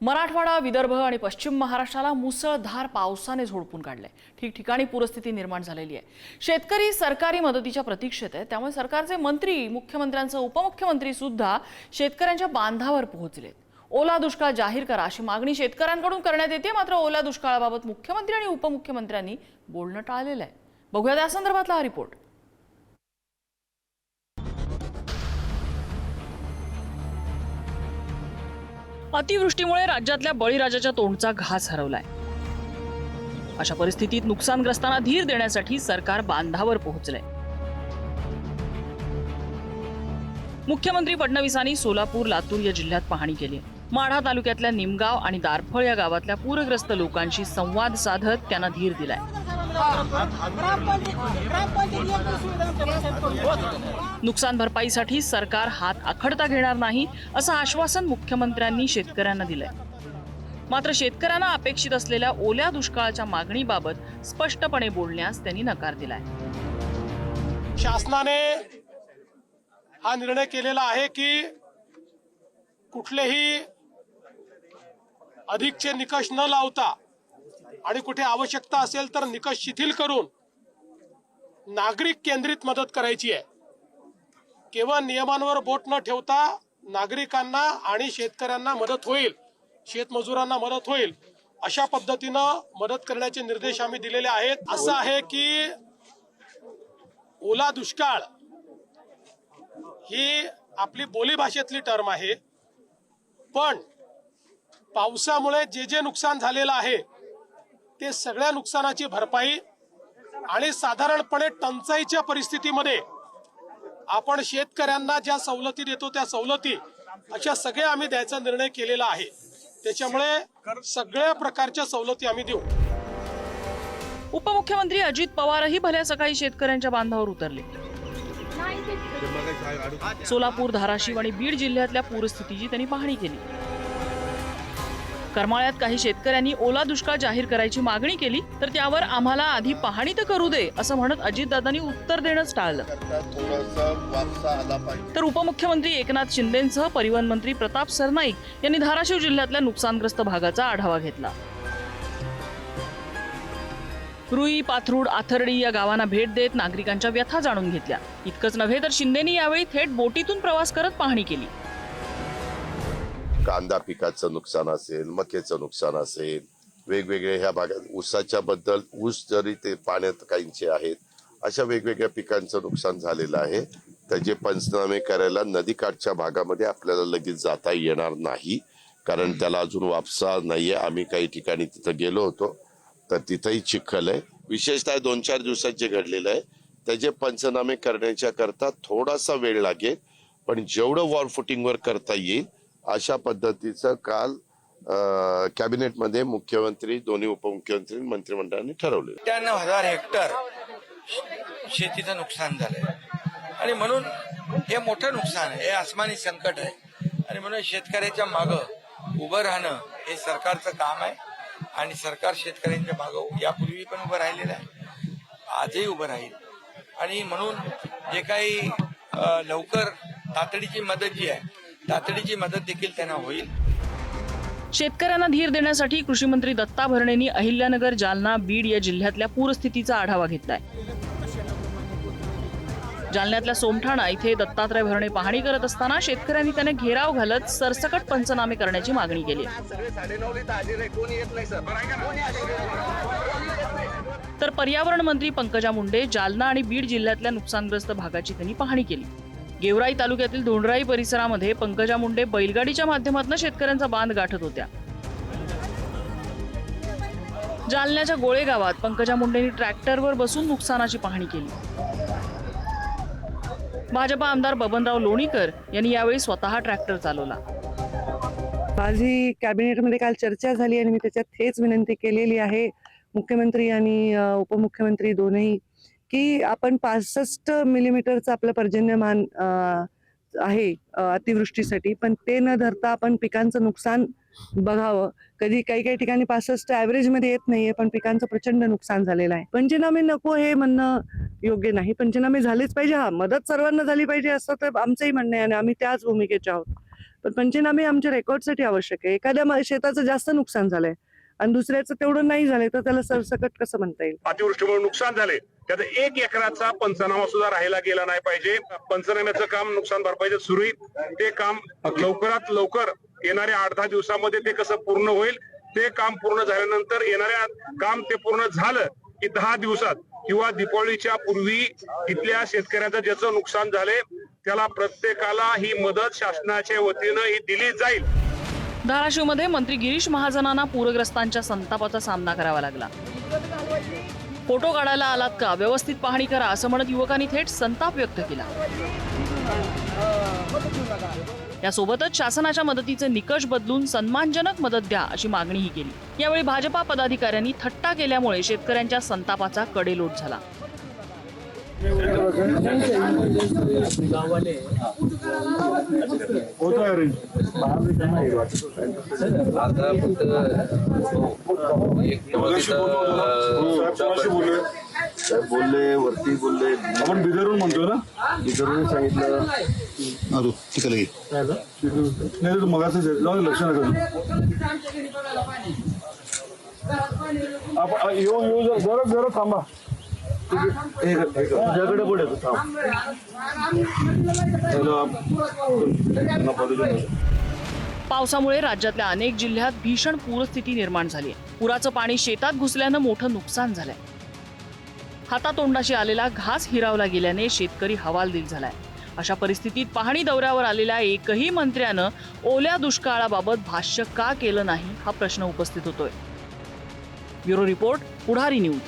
मराठवाडा विदर्भ आणि पश्चिम महाराष्ट्राला मुसळधार पावसाने झोडपून काढलंय. ठिकठिकाणी पूरस्थिती निर्माण झालेली आहे. शेतकरी सरकारी मदतीच्या प्रतीक्षेत आहे त्यामुळे सरकारचे मंत्री मुख्यमंत्र्यांसह उपमुख्यमंत्री सुद्धा शेतकऱ्यांच्या बांधावर पोहोचलेत. ओला दुष्काळ जाहीर करा अशी मागणी शेतकऱ्यांकडून करण्यात येते. मात्र ओला दुष्काळाबाबत मुख्यमंत्री आणि उपमुख्यमंत्र्यांनी बोलणं टाळलेलं आहे. बघूया त्या संदर्भातला हा रिपोर्ट. अतिवृष्टीमुळे राज्यातल्या बळीराजाच्या तोंडचा घास हरवलाय. अशा परिस्थितीत नुकसानग्रस्तांना धीर देण्यासाठी सरकार बांधावर पोहोचलंय. मुख्यमंत्री फडणवीसांनी सोलापूर लातूर या जिल्ह्यात पाहणी केली. माढा तालुक्यातल्या निमगाव आणि दारफळ या गावातल्या पूरग्रस्त लोकांशी संवाद साधत त्यांना धीर दिलाय. नुकसान भरपाईसाठी सरकार हात आखडता घेणार नाही असं आश्वासन मुख्यमंत्र्यांनी शेतकऱ्यांना दिलंय. मात्र शेतकऱ्यांना अपेक्षित असलेल्या ओल्या दुष्काळाच्या मागणीबाबत स्पष्टपणे बोलण्यास त्यांनी नकार दिलाय. शासनाने हा निर्णय केलेला आहे की कुठलेही अधिकचे निकष न लावता आणि कुठे आवश्यकता असेल तर निकष शिथिल करून नागरिक केंद्रित मदत करायची आहे. केवळ नियमांवर बोट न ठेवता नागरिकांना आणि शेतकऱ्यांना मदत होईल शेतमजुरांना मदत होईल अशा पद्धतीनं मदत करण्याचे निर्देश आम्ही दिलेले आहेत. असं आहे की ओला दुष्काळ ही आपली बोलीभाषेतली टर्म आहे. पण पावसामुळे जे जे नुकसान झालेलं आहे ते सगळ्या नुकसानाची भरपाई आणि साधारणपणे टंचाईच्या परिस्थितीमध्ये आपण शेतकऱ्यांना ज्या सवलती देतो त्या सवलती अशा सगळ्या आम्ही द्यायचा निर्णय केलेला आहे. त्याच्यामुळे सगळ्या प्रकारच्या सवलती आम्ही देऊ. उपमुख्यमंत्री अजित पवारही भल्या सकाळी शेतकऱ्यांच्या बांधावर उतरले. सोलापूर धाराशिव आणि बीड जिल्ह्यातल्या पूरस्थितीची त्यांनी पाहणी केली. करमाळ्यात काही शेतकऱ्यांनी ओला दुष्काळ जाहीर करायची मागणी केली तर त्यावर आम्हाला आधी पाहणी तर करू दे असं म्हणत अजितदादांनी उत्तर देणंच टाळलं. तर उपमुख्यमंत्री एकनाथ शिंदेंसह परिवहन मंत्री प्रताप सरनाईक यांनी धाराशिव जिल्ह्यातल्या नुकसानग्रस्त भागाचा आढावा घेतला. रुई पाथरूड आथर्डी या गावांना भेट देत नागरिकांच्या व्यथा जाणून घेतल्या. इतकंच नव्हे तर शिंदेनी यावेळी थेट बोटीतून प्रवास करत पाहणी केली. कांदा पिकाचं नुकसान असेल मक्याचं नुकसान असेल वेगवेगळ्या ह्या भागात ऊसाच्या बद्दल ऊस जरी ते पाण्यात काहींचे आहेत अशा वेगवेगळ्या पिकांचं नुकसान झालेलं आहे. त्याचे पंचनामे करायला नदीकाठच्या भागामध्ये आपल्याला लगेच जाता येणार नाही कारण त्याला अजून वापसा नाहीये. आम्ही काही ठिकाणी तिथं गेलो होतो तर तिथंही चिखल आहे. विशेषतः दोन चार दिवसात जे घडलेलं आहे त्याचे पंचनामे करण्याच्या करता थोडासा वेळ लागेल पण जेवढं वॉर फुटिंगवर करता येईल अशा पद्धतीचं काल कॅबिनेटमध्ये मुख्यमंत्री दोन्ही उपमुख्यमंत्री मंत्रिमंडळाने ठरवले अठ्ठ्याण्णव हजार हेक्टर शेतीचं नुकसान झालंय. आणि म्हणून हे मोठं नुकसान आहे हे आसमानी संकट आहे. आणि म्हणून शेतकऱ्याच्या मागं उभं राहणं हे सरकारचं काम आहे. आणि सरकार शेतकऱ्यांच्या मागं यापूर्वी पण उभं राहिलेलं आहे. आजही उभं राहील. आणि म्हणून जे काही लवकर तातडीची मदत जी आहे तातडीची मदत देखील त्यांना होईल. शेतकऱ्यांना धीर देण्यासाठी कृषी मंत्री दत्ता भरणेंनी अहिल्यानगर जालना बीड या जिल्ह्यातल्या पूरस्थितीचा आढावा घेतलाय. जालन्यातल्या सोमठाणा इथे दत्तात्रय भरणे पाहणी करत असताना शेतकऱ्यांनी त्याने घेराव घालत सरसकट पंचनामे करण्याची मागणी केली तर पर्यावरण मंत्री पंकजा मुंडे जालना आणि बीड जिल्ह्यातल्या नुकसानग्रस्त भागाची त्यांनी पाहणी केली. गेवराई तालुक्यातील धोंडराई परिसरामध्ये पंकजा मुंडे बैलगाडीच्या माध्यमातून शेतकऱ्यांचा बांध गाठत होत्या. जालन्याच्या गोळे गावात पंकजा मुंडेंनी ट्रॅक्टरवर बसून नुकसानाची पाहणी केली. भाजपा आमदार बबनराव लोणीकर यांनी यावेळी स्वतः ट्रॅक्टर चालवला. माझी कॅबिनेटमध्ये काल चर्चा झाली आणि मी त्याच्यात हेच विनंती केलेली आहे. मुख्यमंत्री आणि उपमुख्यमंत्री दोनही की आपण पासष्ट मिलीमीटरचं आपलं पर्जन्यमान आहे अतिवृष्टीसाठी. पण ते न धरता आपण पिकांचं नुकसान बघावं. कधी काही काही ठिकाणी पासष्टमध्ये येत नाहीये पण पिकांचं प्रचंड नुकसान झालेलं आहे. पंचनामे नको हे म्हणणं योग्य नाही. पंचनामे झालेच पाहिजे. हा मदत सर्वांना झाली पाहिजे असं तर आमचंही म्हणणं आहे आणि आम्ही त्याच भूमिकेचे आहोत. पण पंचनामे आमच्या रेकॉर्डसाठी आवश्यक आहे. एखाद्या शेताचं जास्त नुकसान झालंय आणि दुसऱ्याचं तेवढं नाही झालंय तर त्याला सरसकट कसं म्हणता येईल? अतिवृष्टीमुळे नुकसान झाले त्यात एक एकराचा पंचनामा सुद्धा राहिला गेला नाही पाहिजे. पंचनाम्याचं काम नुकसान भरपाईचं सुरू ते काम लवकरात लवकर येणाऱ्या आठ दहा दिवसामध्ये ते कसं पूर्ण होईल ते काम पूर्ण झाल्यानंतर येणाऱ्या काम ते पूर्ण झालं की दहा दिवसात किंवा दीपावलीच्या पूर्वी इथल्या शेतकऱ्यांचं ज्याचं नुकसान झाले त्याला प्रत्येकाला ही मदत शासनाच्या वतीनं ही दिली जाईल. धाराशिवमध्ये मंत्री गिरीश महाजनांना पूरग्रस्तांच्या संतापाचा सामना करावा लागला. फोटो काढायला आलात का? व्यवस्थित पाहणी करा असं म्हणत युवकांनी थेट संताप व्यक्त केला. यासोबतच शासनाच्या मदतीचे निकष बदलून सन्मानजनक मदत द्या अशी मागणीही केली. यावेळी भाजपा पदाधिकाऱ्यांनी थट्टा केल्यामुळे शेतकऱ्यांच्या संतापाचा कडेलोट झाला. बोलले वरती बोलले आपण बिदरून म्हणतो ना बिदरून सांगितलं अरे तिकडे घे नाही तू मगाच जाऊ लक्ष नका आपण येऊ येऊ जरा जरा जरा थांबा तुझ्याकडे पुढे पावसामुळे राज्यातल्या अनेक जिल्ह्यात भीषण पूरस्थिती निर्माण झाली आहे. पुराचं पाणी शेतात घुसल्यानं मोठं नुकसान झालंय. हातातोंडाशी आलेला घास हिरावला गेल्याने शेतकरी हवालदिल झालाय. अशा परिस्थितीत पाहणी दौऱ्यावर आलेल्या एकही मंत्र्यानं ओल्या दुष्काळाबाबत भाष्य का केलं नाही हा प्रश्न उपस्थित होतोय. Bureau report Pudhari news.